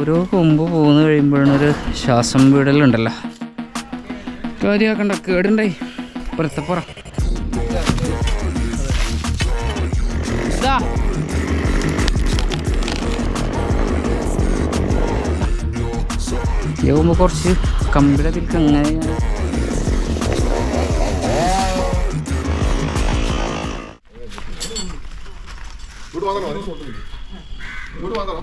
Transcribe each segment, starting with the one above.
ഓരോ കൊമ്പ് പോകുന്ന കഴിയുമ്പോഴാണ് ഒരു ശ്വാസം വിടലുണ്ടല്ലോ. കാര്യമാക്കണ്ട കേടുണ്ടായി പുറത്തപ്പുറം ഇതാ. യവുമ്പോൾ കുറച്ച് കമ്പിയുടെ തിരിക്ക് അങ്ങനെ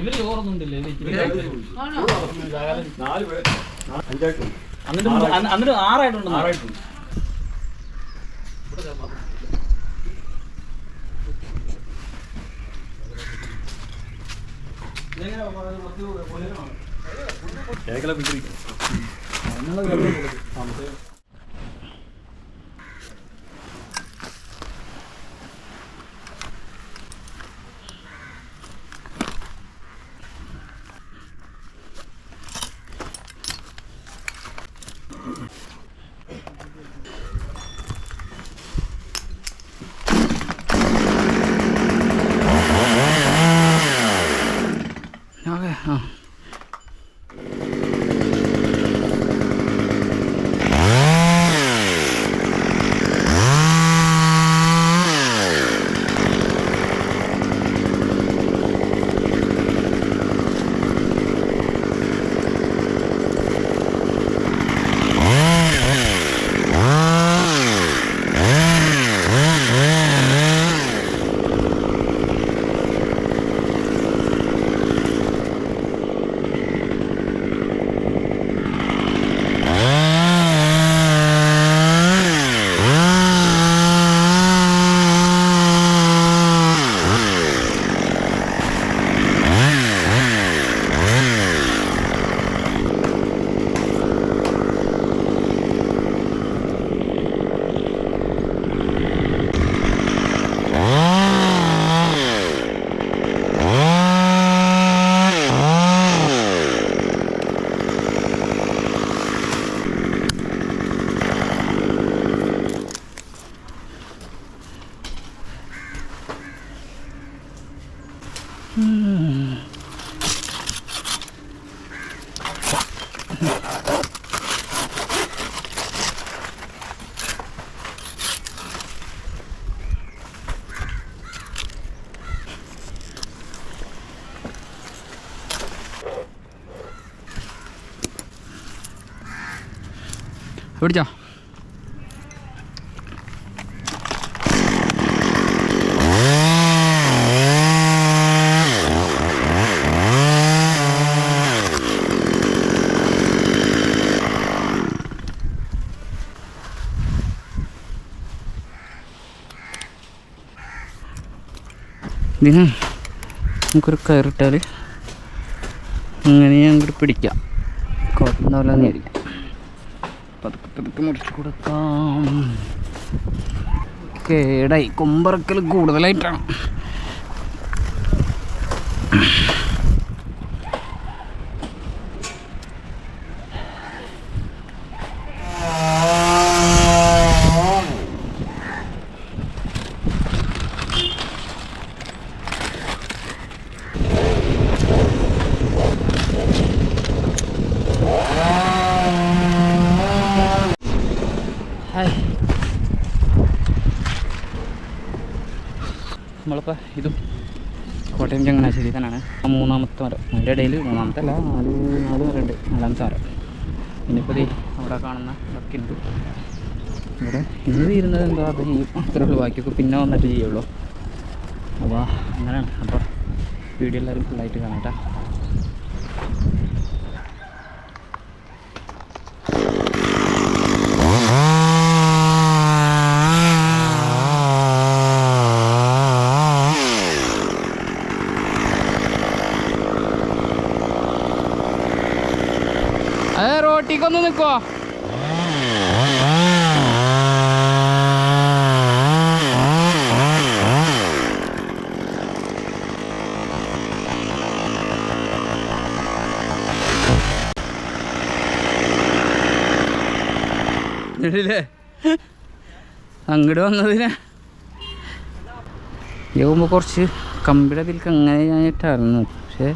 ഇവർ ചോറൊന്നുമില്ലേ എന്നിട്ട് ആറായിട്ടുണ്ട്? ആറായിട്ടുണ്ട്. ഓക്കെ പിടിച്ചോ. ഇതിന് നമുക്കൊരു കയറിട്ടാൽ അങ്ങനെ അങ്ങോട്ട് പിടിക്കാം. കുഴപ്പമുണ്ടാവില്ല എന്ന് വിചാരിക്കാം. പതുക്കെ പതുക്കെ മുറിച്ച് കൊടുക്കാം. കേടായി. കൊമ്പറക്കൽ കൂടുതലായിട്ടാണ്. നമ്മളിപ്പോൾ ഇതും കോട്ടയം ചങ്ങനാശ്ശേരി തന്നെയാണ്. ആ മൂന്നാമത്തെ മരം. അതിന്റെ ഇടയിൽ മൂന്നാമത്തെ അല്ല നാല് നാല് മരം ഉണ്ട്. നാലാമത്തെ മരം. ഇനിയിപ്പോൾ ദേ അവിടെ കാണുന്ന ഇതൊക്കെ ഉണ്ട്. ഇവിടെ ഇന്ന് തീരുന്നത് എന്തോ? അത് ചെയ്യും അത്രേ ഉള്ളൂ. ബാക്കിയൊക്കെ പിന്നെ വന്നിട്ട് ചെയ്യുള്ളൂ. അപ്പോൾ അങ്ങനെയാണ്. അപ്പോൾ വീഡിയോ എല്ലാവരും ഫുള്ളായിട്ട് കാണാം കേട്ടോ അതെ ഇല്ലേ അങ്ങോട്ട് വന്നതിനെ. യോകുമ്പോൾ കുറച്ച് കമ്പിയുടെ അതിൽക്ക് അങ്ങനെ ഞാൻ ഇട്ടായിരുന്നു. പക്ഷേ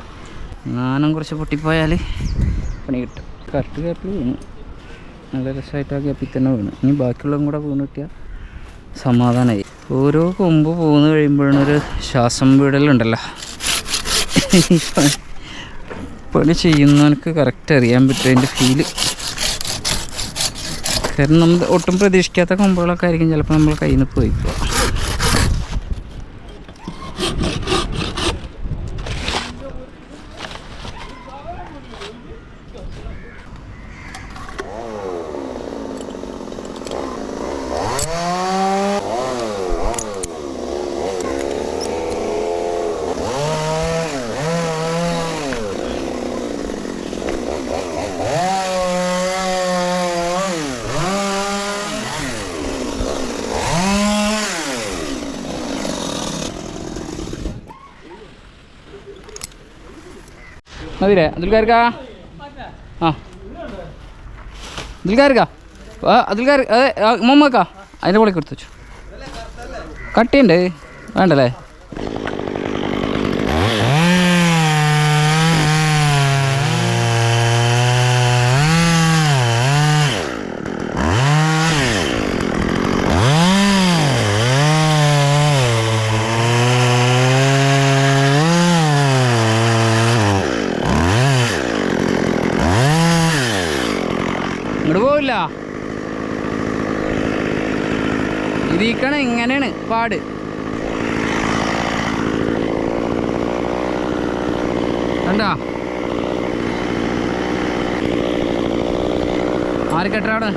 ഞാനും കുറച്ച് പൊട്ടിപ്പോയാൽ പണി കിട്ടും. കറക്റ്റ് ഗ്യാപ്പിൽ വീണു. നല്ല രസമായിട്ട് ആ ഗ്യാപ്പിൽ തന്നെ വീണു. ഇനി ബാക്കിയുള്ളതും കൂടെ വീണ് കിട്ടിയാൽ സമാധാനമായി ഓരോ കൊമ്പ് പോന്ന് കഴിയുമ്പോഴാണ് ഒരു ശ്വാസം വിടലുണ്ടല്ലോ. പണി ചെയ്യുന്നവനക്ക് കറക്റ്റ് അറിയാൻ പറ്റും അതിന്റെ ഫീൽ കാരണം നമ്മൾ ഒട്ടും പ്രതീക്ഷിക്കാത്ത കൊമ്പുകളൊക്കെ ആയിരിക്കും ചിലപ്പോൾ നമ്മൾ കയ്യിൽ നിന്ന് പോയി മതിരെ അതിൽക്കാർക്കാ ആ. അതിൽക്കാർക്കാ അതിൽക്കാർ അതെ മമ്മക്കാ അതിന്റെ കൂടെ കൊടുത്തു വെച്ചു. കട്ടിയുണ്ട്. വേണ്ടല്ലേ? ഇതിക്കണ ഇങ്ങനെയാണ് പാട്. കണ്ടാ? ആര് കെട്ടാണ്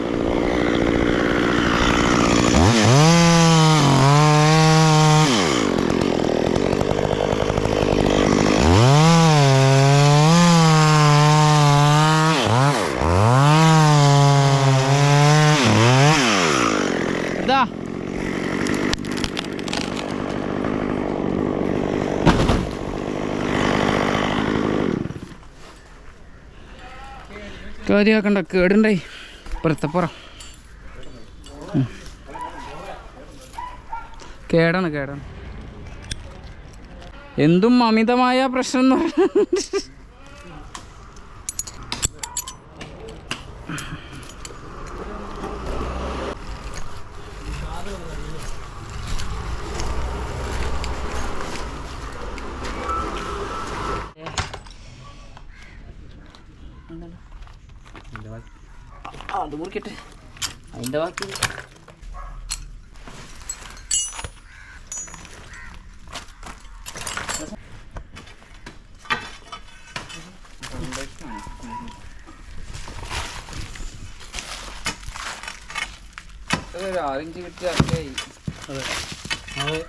ഇതാ കാര്യമാക്കണ്ട കേടുണ്ടായി പുറത്തപ്പുറ കേടാണ് കേടാണ്. എന്തും അമിതമായ പ്രശ്നം എന്ന് പറയുന്നത് ആ, അത് മുറിക്കട്ടെ. അതിന്റെ ബാക്കി. ഒരു ആറിഞ്ച് കിട്ടിയ അത്രയായി അതെ. അതെ.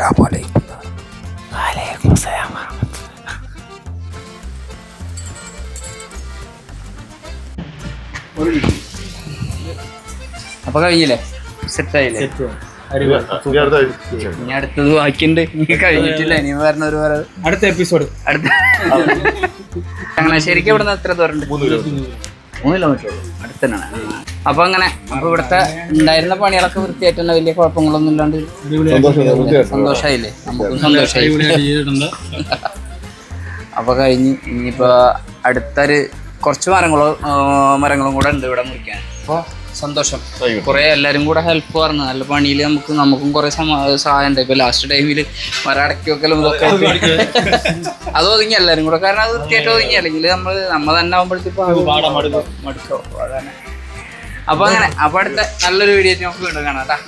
আসসালামু আলাইকুম വലൈക്കും സലാം അപ്പൊ കഴിഞ്ഞില്ലേ? സെറ്റ് സെറ്റായില്ലേ ഇനി അടുത്തത് ബാക്കിയുണ്ട്. ഇനി കഴിഞ്ഞിട്ടില്ല ഇനി പറഞ്ഞ ഒരു അടുത്ത എപ്പിസോഡ് അടുത്ത ഞങ്ങളെ ശരിക്കും ഇവിടെ നിന്ന് എത്ര ദൂരം മൂന്ന് കിലോ മൂന്ന് കിലോമീറ്റർ ഉള്ളൂ. അടുത്ത് തന്നെയാണ്. അപ്പൊ അങ്ങനെ അപ്പൊ ഇവിടുത്തെ ഉണ്ടായിരുന്ന പണികളൊക്കെ വൃത്തിയായിട്ട് തന്നെ വലിയ കുഴപ്പങ്ങളൊന്നും ഇല്ലാണ്ട് സന്തോഷമായില്ലേ? നമുക്കും സന്തോഷമായി. അപ്പൊ കഴിഞ്ഞ് ഇനിയിപ്പോ അടുത്തൊരു കുറച്ച് മരങ്ങളോ മരങ്ങളും കൂടെ ഉണ്ട് ഇവിടെ മുറിക്കാൻ. അപ്പൊ സന്തോഷം. കുറേ എല്ലാവരും കൂടെ ഹെൽപ്പ് പറഞ്ഞു. നല്ല പണിയിൽ നമുക്ക് നമുക്കും കുറേ സഹായം ഉണ്ട് ഇപ്പൊ ലാസ്റ്റ് ടൈമിൽ മരടക്കി വെക്കലും ഇതൊക്കെ. അത് ഒതുങ്ങി എല്ലാരും കൂടെ. കാരണം അത് തീർച്ചയായിട്ടും ഒതുങ്ങി. അല്ലെങ്കിൽ നമ്മൾ നമ്മൾ തന്നെ ആകുമ്പോഴത്തേക്കും മടുക്കും. അപ്പൊ അങ്ങനെ. അപ്പൊ അടുത്ത നല്ലൊരു വീഡിയോ നമുക്ക് വീണ്ടും കാണാം കേട്ടാ.